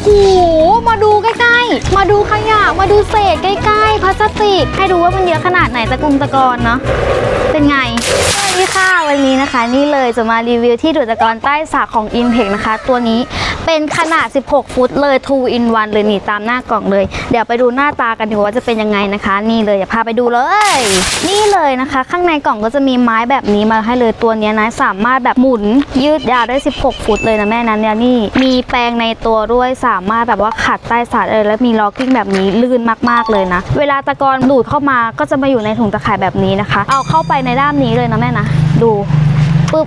อ้โห มาดูใกล้ๆ มาดูขยะ มาดูเศษใกล้ๆ พลาสติก ให้ดูว่ามันเยอะขนาดไหนตะกุงตะกอนเนาะ เป็นไง คะนี่เลยจะมารีวิวที่ดูดตะกอนใต้สากของ i n t e c h นะคะ ตัวนี้เป็นขนาด 16 ฟุตเลย 2 in 1เลยนี่ตามหน้ากล่องเลย เดี๋ยวไปดูหน้าตากันดีกว่าจะเป็นยังไงนะคะ นี่เลยอย่าพาไปดูเลย นี่เลยนะคะ ข้างในกล่องก็จะมีไม้แบบนี้มาให้เลยตัวนี้นะสามารถแบบหมุนยืดยาวได้ 16 ฟุตเลยนะแม่นั้นเนี่ยนี่มีแปรงในตัวด้วยสามารถแบบว่าขัดใต้สาดเลยแล้วมีล็อกกิ้งแบบนี้ลื่นมากๆเลยนะ เวลาตะกอนดูดเข้ามาก็จะมาอยู่ในถุงตะข่ายแบบนี้นะคะ เอาเข้าไปในด้ามนี้เลยนะแม่นะ ดู ปึ๊บ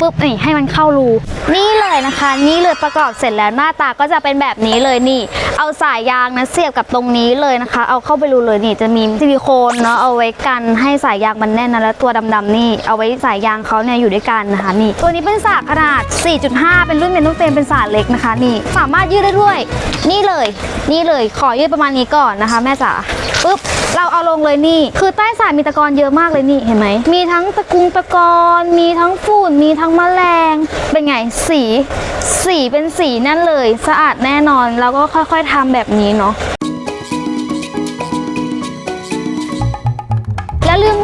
ปุ๊บนี่ให้มันเข้ารูนี่เลยนะคะ นี่เลยประกอบเสร็จแล้วหน้าตาก็จะเป็นแบบนี้เลยนี่ เอาสายยางนะเสียบกับตรงนี้เลยนะคะ เอาเข้าไปรูเลยนี่จะมีซิลิโคนเนาะเอาไว้กันให้สายยางมันแน่นนะแล้วตัวดำๆนี่ เอาไว้สายยางเขาเนี่ยอยู่ด้วยกันนะคะนี่ ตัวนี้เป็นสากขนาด 4.5 เป็นรุ่นเมนต้องเฟรมเป็นสากเล็กนะคะ นี่สามารถยืดได้ด้วย นี่เลย นี่เลยขอยืดประมาณนี้ก่อนนะคะ แม่จ๋า ปุ๊บเราเอาลงเลยนี่ คือใต้สายมีตะกอนเยอะมากเลยนี่เห็นไหมมีทั้งตะกุงตะกอนมีทั้งฝุ่นมีทั้งแมลง เป็นไงสี สีเป็นสีนั่นเลย สะอาดแน่นอนแล้วก็ค่อย ๆทำแบบนี้เนาะ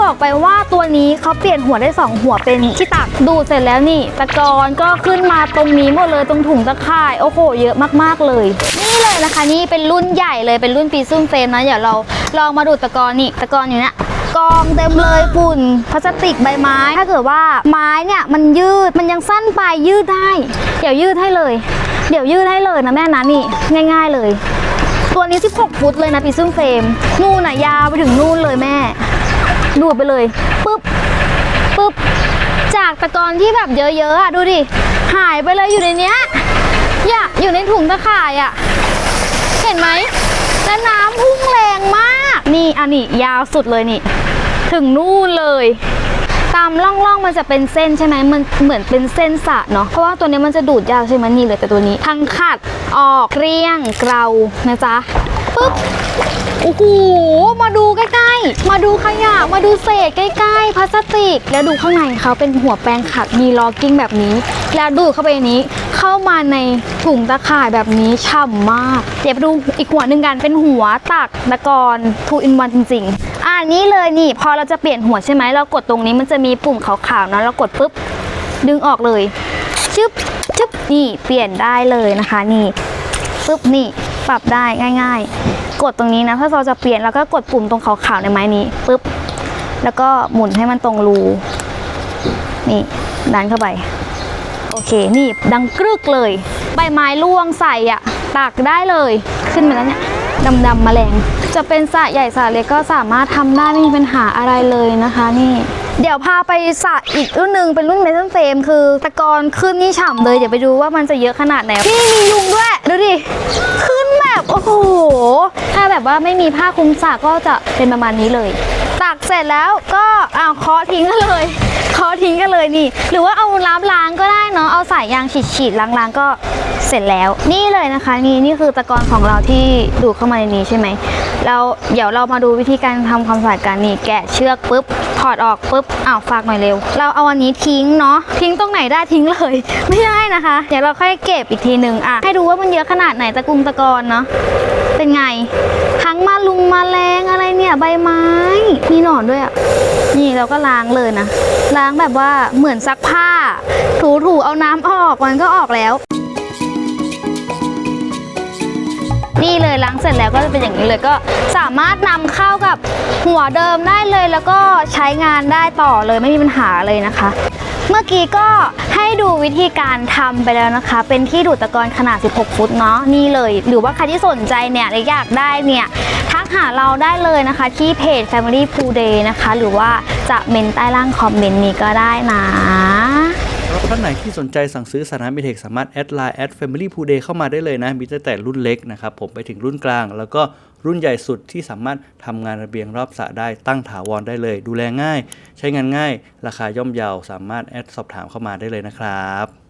บอกไปว่าตัวนี้เขาเปลี่ยนหัวได้ 2 หัวเป็นที่ตักดูเสร็จแล้วนี่ ตะกอนก็ขึ้นมาตรงนี้หมดเลยตรงถุงตะข่าย โอ้โห เยอะมากๆเลย นี่เลยนะคะนี่เป็นรุ่นใหญ่เลยเป็นรุ่นปีซุ่มเฟรมนะเดี๋ยวเราลองมาดูตะกอนนี่ตะกอนอยู่เนี่ยกองเต็มเลยฝุ่นพลาสติกใบไม้ ถ้าเกิดว่าไม้เนี่ยมันยืดมันยังสั้นไปยืดได้ เดี๋ยวยืดให้เลย เดี๋ยวยืดให้เลยนะแม่นะนี่ง่าย ๆเลย ตัวนี้ 16 ฟุตเลยนะปีซุ่มเฟรมนู่นน่ะยาวไปถึงนู่นเลยแม่ ดูดไปเลยปุ๊บปุ๊บจากตะกอนที่แบบเยอะๆอะดูดิหายไปเลยอยู่ในเนี้ยอย่าอยู่ในถุงตะข่ายอะ เห็นไหมแล้วน้ำพุ่งแรงมาก นี่อันนี้ยาวสุดเลยนี่ ถึงนู่นเลย ตามร่องๆมันจะเป็นเส้นใช่ไหมมันเหมือนเป็นเส้นสะเนาะเพราะว่าตัวนี้มันจะดูดยาวใช่ไหมนี่เลยแต่ตัวนี้ ทั้งขัดออกเกลี้ยงเกลานะจ๊ะปุ๊บ โอ้โห มาดูใกล้ๆ มาดูขยะ มาดูเศษใกล้ๆ พลาสติก แล้วดูข้างในเขาเป็นหัวแปรงขัด มีล็อกกิ้งแบบนี้ แล้วดูเข้าไปนนี้ เข้ามาในถุงตะข่ายแบบนี้ฉ่ำมาก เดี๋ยวไปดูอีกหัวหนึ่งกัน เป็นหัวตักตะกอนทูอินวันจริง ๆ อ่านี้เลยนี่ พอเราจะเปลี่ยนหัวใช่ไหม เรากดตรงนี้มันจะมีปุ่มขาวๆนะเรากดปุ๊บ ดึงออกเลย ชึบชึบนี่ เปลี่ยนได้เลยนะคะ นี่ ปุ๊บนี่ ปรับได้ง่าย ๆ กดตรงนี้นะถ้าเราจะเปลี่ยนแล้วก็กดปุ่มตรงขาวๆในไม้นี้ปุ๊บแล้วก็หมุนให้มันตรงรูนี่ดันเข้าไป โอเคนี่ดังกรึกเลย ใบไม้ร่วงใส่อะตักได้เลย ขึ้นมาแล้วเนี่ยดำๆแมลง จะเป็นสระใหญ่สระเล็กก็สามารถทำได้ไม่มีปัญหาอะไรเลยนะคะนี่ เดี๋ยวพาไปสระอีกรุ่นหนึ่งเป็นรุ่นเมทัลเฟรมคือตะกอนขึ้นนี่ฉ่ำเลย เดี๋ยวไปดูว่ามันจะเยอะขนาดไหนพี่มียุงด้วย ดูดิขนแบบโอ้โห ถ้า แบบว่าไม่มีผ้าคลุมสากก็จะเป็นประมาณนี้เลยตักเสร็จแล้วก็อ้าวเคาะทิ้งกันเลยเคาะทิ้งกันเลยนี่ หรือว่าเอาล้างล้างก็ได้ เนาะเอาสายยางฉีดฉีดล้างล้างก็เสร็จแล้ว นี่เลยนะคะนี่นี่คือตะกอนของเราที่ดูดเข้ามาในนี้ใช่ไหมแล้วเดี๋ยวเรามาดูวิธีการทำความสะอาดกันนี่แกะเชือกปุ๊บถอดออกปุ๊บอ้าวฝากหน่อยเร็ว เราเอาอันนี้ทิ้งเนาะทิ้งตรงไหนได้ทิ้งเลย ไม่ได้นะคะ เดี๋ยวเราค่อยเก็บอีกทีหนึ่งอะให้ดูว่ามันเยอะขนาดไหนตะกุงตะกอนเนาะเป็นไงทั้งมาลุงมาแรงอะไรเนี่ยใบไม้มีหนอนด้วยอะ นี่เราก็ล้างเลยนะ ล้างแบบว่าเหมือนซักผ้า ถูๆเอาน้ำออกมันก็ออกแล้ว นี่เลยล้างเสร็จแล้วก็จะเป็นอย่างนี้เลยก็สามารถนำเข้ากับหัวเดิมได้เลยแล้วก็ใช้งานได้ต่อเลยไม่มีปัญหาเลยนะคะ เมื่อกี้ก็ให้ดูวิธีการทำไปแล้วนะคะ เป็นที่ดูดตะกอนขนาด 16 ฟุตเนาะนี่เลย หรือว่าใครที่สนใจเนี่ยหรืออยากได้เนี่ย หาเราได้เลยนะคะที่เพจ Family Pool Day นะคะ หรือว่าจะเมนใต้ล่างคอมเมนต์นี้ก็ได้นะท่านไหนที่สนใจสั่งซื้อสารามเทคสามารถแอดไลน์แอด Family Pool Day เข้ามาได้เลยนะ มีตั้งแต่รุ่นเล็กนะครับผมไปถึงรุ่นกลาง แล้วก็รุ่นใหญ่สุดที่สามารถทำงานระเบียงรอบสระได้ตั้งถาวรได้เลย ดูแลง่าย ใช้งานง่าย ราคาย่อมเยาสามารถแอดสอบถามเข้ามาได้เลยนะครับ